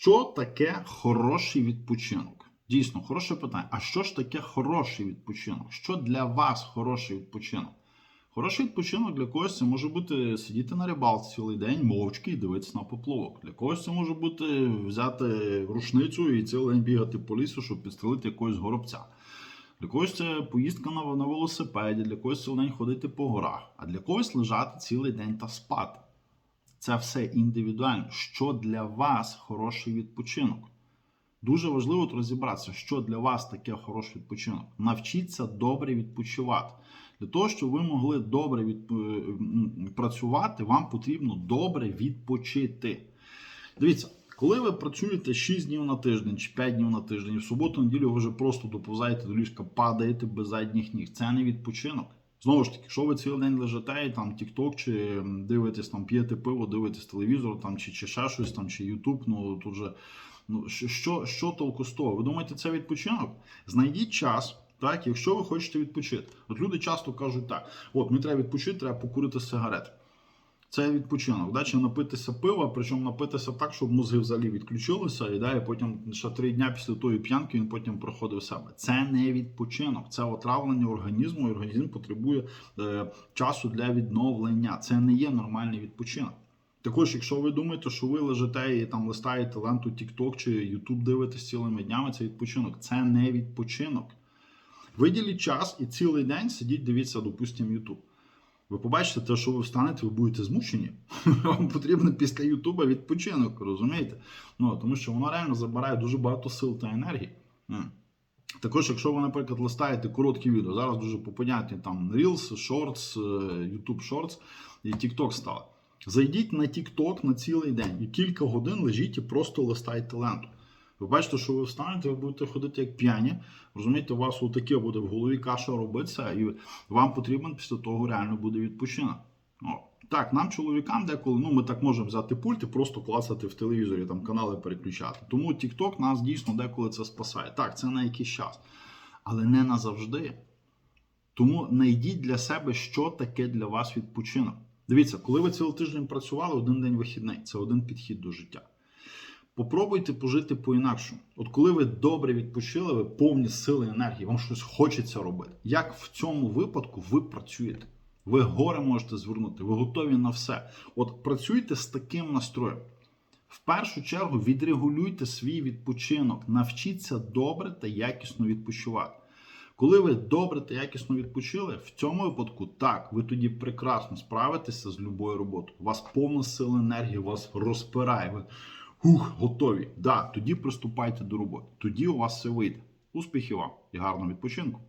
Що таке хороший відпочинок? Дійсно, хороше питання. А що ж таке хороший відпочинок? Що для вас хороший відпочинок? Хороший відпочинок для когось це може бути сидіти на рибалці цілий день, мовчки і дивитися на поплавок. Для когось це може бути взяти рушницю і цілий день бігати по лісу, щоб підстрелити якогось горобця. Для когось це поїздка на, велосипеді, для когось цілий день ходити по горах, а для когось лежати цілий день та спати. Це все індивідуально. Що для вас хороший відпочинок? Дуже важливо розібратися, що для вас таке хороший відпочинок. Навчіться добре відпочивати. Для того, щоб ви могли добре відп... працювати, вам потрібно добре відпочити. Дивіться, коли ви працюєте 6 днів на тиждень чи 5 днів на тиждень, в суботу неділю ви вже просто доповзаєте до ліжка, падаєте без задніх ніг. Це не відпочинок. Знову ж таки, якщо ви цілий день лежите і там TikTok, чи дивитесь там, п'єте пиво, дивитесь телевізор, там, чи, чи ще щось там, чи YouTube, ну тут же. Ну, що, що, що толку з того? Ви думаєте, це відпочинок? Знайдіть час, так, якщо ви хочете відпочити. От люди часто кажуть так: от мені треба відпочити, треба покурити сигарет. Це відпочинок, да? чи напитися пива, причому напитися так, щоб мозги взагалі відключилися, і далі потім ще три дня після тої п'янки він потім проходив себе. Це не відпочинок, це отравлення організму, і організм потребує е, часу для відновлення. Це не є нормальний відпочинок. Також, якщо ви думаєте, що ви лежите і там листаєте ленту TikTok чи YouTube дивитесь цілими днями, це відпочинок. Це не відпочинок. Виділіть час і цілий день сидіть, дивіться, допустимо, YouTube. Ви побачите те, що ви встанете, ви будете змучені. Вам потрібно після Ютуба відпочинок, розумієте? Ну, тому що воно реально забирає дуже багато сил та енергії. Також, якщо ви, наприклад, листаєте короткі відео, зараз дуже популярні там Reels, Shorts, е, YouTube Shorts і TikTok стали. Зайдіть на TikTok на цілий день і кілька годин лежіть і просто листайте ленту. Ви бачите, що ви встанете, ви будете ходити як п'яні. Розумієте, у вас отаке буде в голові каша робиться, і вам потрібен після того реально буде відпочинок. Так, нам, чоловікам, деколи ну, ми так можемо взяти пульт і просто клацати в телевізорі, там канали переключати. Тому TikTok нас дійсно деколи це спасає. Так, це на якийсь час, але не назавжди. Тому знайдіть для себе, що таке для вас відпочинок. Дивіться, коли ви цілий тиждень працювали, один день вихідний це один підхід до життя. Попробуйте пожити по-інакшому. От коли ви добре відпочили, ви повні сили енергії, вам щось хочеться робити. Як в цьому випадку ви працюєте? Ви горе можете звернути, ви готові на все. От працюйте з таким настроєм. В першу чергу відрегулюйте свій відпочинок, навчіться добре та якісно відпочивати. Коли ви добре та якісно відпочили, в цьому випадку так, ви тоді прекрасно справитеся з любою роботою. У вас повна сила енергії, вас розпирає. Ух, готові. Да, тоді приступайте до роботи. Тоді у вас все вийде. Успіхів вам і гарного відпочинку!